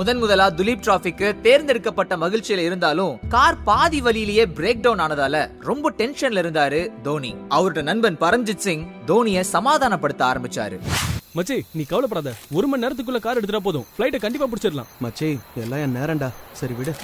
முதன் முதலா துலீப் டிராஃபிக்கு தேர்ந்தெடுக்கப்பட்ட மகிழ்ச்சியில இருந்தாலும் கார் பாதி வழியிலேயே பிரேக் டவுன் ஆனதால ரொம்ப டென்ஷன்ல இருந்தாரு தோனி. அவரோட நண்பன் பரம்ஜித் சிங் தோனிய சமாதானப்படுத்த ஆரம்பிச்சாரு. மச்சி நீ கவலைப்படாத. ஒரு மணி நேரத்துக்குள்ள கார் எடுத்துட்டா போதும். ஃப்ளைட்டை கண்டிப்பா பிடிச்சிடலாம். மச்சி எல்லாம் என் நேரம்டா. சரி விடு.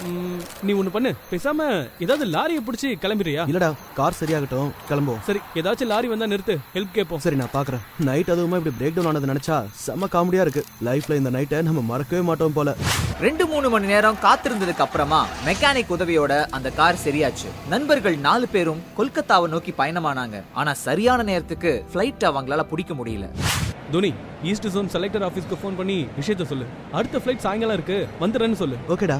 நீ ஒண்ணு பண்ணு. பேசாம ஏதாவது லாரியை பிடிச்சி கிளம்பிடுறியா? இல்லடா கார் சரியாகட்டும். கிளம்புவோம். சரி ஏதாச்சும் லாரி வந்தா நிறுத்து. ஹெல்ப் கேட்போம் சரி நான் பாக்குறேன். நைட் அதுவுமா இப்படி பிரேக் டவுன் ஆனது நினைச்சா செம்ம காமெடியா இருக்கு. லைஃப்ல இந்த நைட்டை நம்ம மறக்கவே மாட்டோம் போல. ரெண்டு மூணு மணி நேரம் காத்திருந்ததுக்கு அப்புறமா மெக்கானிக் உதவியோட அந்த கார் சரியாச்சு. நண்பர்கள் நாலு பேரும் கொல்கத்தாவை நோக்கி பயணமானாங்க. ஆனா சரியான நேரத்துக்கு ஃபிளைட் அவங்களால பிடிக்க முடியல. தோனி ஈஸ்ட் ஜோன் செலக்டர் ஆபீஸ்க்கு ஃபோன் பண்ணி விஷயத்த சொல்லு. அடுத்த ஃப்ளைட் சாயங்காலம் இருக்கு. வந்துடுறேன்னு சொல்லு. ஓகேடா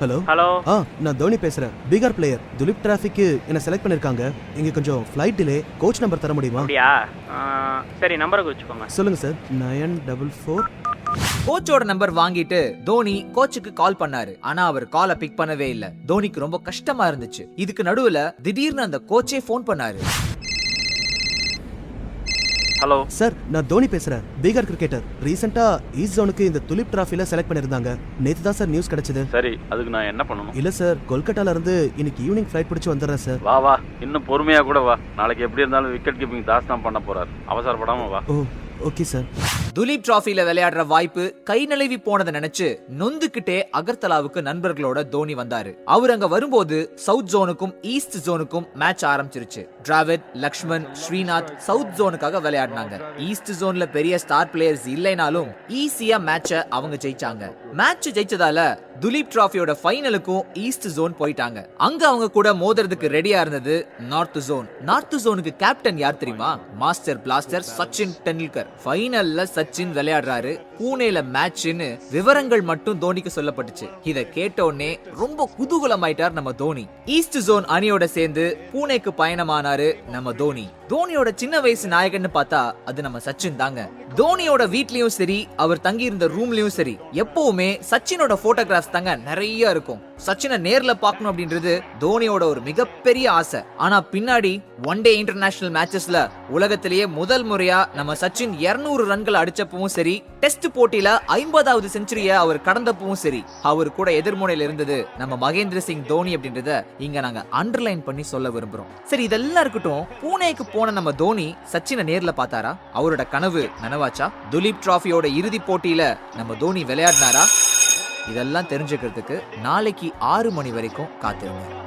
ஹலோ ஹலோ ஆ நான் தோனி பேசுறேன். பீகார் பிளேயர் துலிப் டிராஃபிக்கு என்ன செலக்ட் பண்ணிருக்காங்க. இங்க கொஞ்சம் ஃப்ளைட் டிலே கோச் நம்பர் தர முடியுமா? அப்படியா? ஆ, சரி நம்பரை குறிச்சுக்கோங்க. சொல்லுங்க சார். நயன் டபுள் ஃபோர் கோச்சோட நம்பர் வாங்கிட்டு தோனி கோச்சுக்கு கால் பண்ணாரு. ஆனா அவர் காலை பிக் பண்ணவே இல்ல. தோனிக்கு ரொம்ப கஷ்டமா இருந்துச்சு. இதுக்கு நடுவுல திடீர்னு அந்த கோச்சே ஃபோன் பண்ணாரு. ஹலோ. சார் நான் தோனி பேசுறேன். பீகார் கிரிக்கெட்டர் ரீசெண்டா ஈஸ்ட் ஜோனுக்கு இந்த துலிப் டிராஃபில செலக்ட் பண்ணிருந்தாங்க நேத்து தான் சார் நியூஸ் கிடைச்சது. சரி அதுக்கு நான் என்ன பண்ணணும்? இல்ல சார் கொல்கட்டால இருந்து இன்னைக்கு ஈவினிங் ஃப்ளைட் பிடிச்சு வந்துடுறேன் சார். வா வா. இன்னும் பொறுமையா கூட வா. நாளைக்கு எப்படி இருந்தாலும் விக்கெட் கீப்பிங் தாஸ் தான் பண்ண போறாரு. அவசரப்படாம வா. Oh okay sir. துலீப் டிராஃபில விளையாடுற வாய்ப்பு கை நழுவி போனதை நினைச்சு நொந்துகிட்டே அகர்தலாவுக்கு நண்பர்களோட தோனி வந்தாரு. அவர் அங்க வரும்போது சவுத் ஜோனுக்கும் ஈஸ்ட் ஜோனுக்கும் மேட்ச் ஆரம்பிச்சிருச்சு. டிராவிட் லக்ஷ்மன் ஸ்ரீநாத் சவுத் ஜோனுக்காக விளையாடினாங்க. ஈஸ்ட் ஜோன்ல பெரிய ஸ்டார் பிளேயர்ஸ் இல்லைனாலும் ஈஸியா மேட்ச அவங்க ஜெயிச்சாங்க. மேட்ச் ஜெயிச்சதால துலீப் டிராஃபியோட ஃபைனலுக்கும் ஈஸ்ட் ஜோன் போயிட்டாங்க. அங்க அவங்க கூட மோதுறதுக்கு ரெடியா இருந்தது நார்த் ஜோன். நார்த் ஜோனுக்கு கேப்டன் யார் தெரியுமா? Master blaster Sachin Tendulkar. ஃபைனல்ல Sachin விளையாடுறாரு. பூனேல மேட்ச்னு விவரங்கள் மட்டும் தோனிக்கு சொல்லப்பட்டுச்சு. இத கேட்ட உடனே ரொம்ப குதூகலமாயிட்டார் நம்ம தோனி. ஈஸ்ட் ஜோன் அணியோட சேர்ந்து பூனேக்கு பயணமானாரு நம்ம தோனி. தோனியோட சின்ன வயசு நாயகன்னு பார்த்தா அது நம்ம சச்சின் தாங்க. தோனியோட வீட்லயும் சரி அவர் தங்கி இருந்த ரூம்லயும் சரி எப்பவுமே சச்சினோட போட்டோகிராஃப்ஸ் தாங்க நிறைய இருக்கும். சச்சினை நேர்ல பார்க்கணும் அப்படின்றது தோனியோட ஒரு மிகப்பெரிய ஆசை. ஆனா பின்னாடி ஒன் டே இன்டர்நேஷனல் மேட்சஸ்ல உலகத்திலேயே முதல் முறையா நம்ம சச்சின் 200 ரன்கள் அடிச்சப்பவும் சரி டெஸ்ட் டெஸ்ட் போட்டியில ஐம்பதாவது செஞ்சுரிய அவர் கடந்தப்பவும் சரி. அவர் கூட எதிர்முனையில இருந்தது நம்ம மகேந்திர சிங் தோனி அப்படின்றத இங்க நாங்க அண்டர்லைன் பண்ணி சொல்ல விரும்புறோம். சரி இதெல்லாம் இருக்கட்டும் பூனேக்கு போன நம்ம தோனி சச்சினை நேர்ல பார்த்தாரா? அவரோட கனவு நனவாச்சா? துலீப் டிராஃபியோட இறுதி போட்டியில நம்ம தோனி விளையாடினாரா? இதெல்லாம் தெரிஞ்சுக்கிறதுக்கு நாளைக்கு ஆறு மணி வரைக்கும் காத்திருங்க.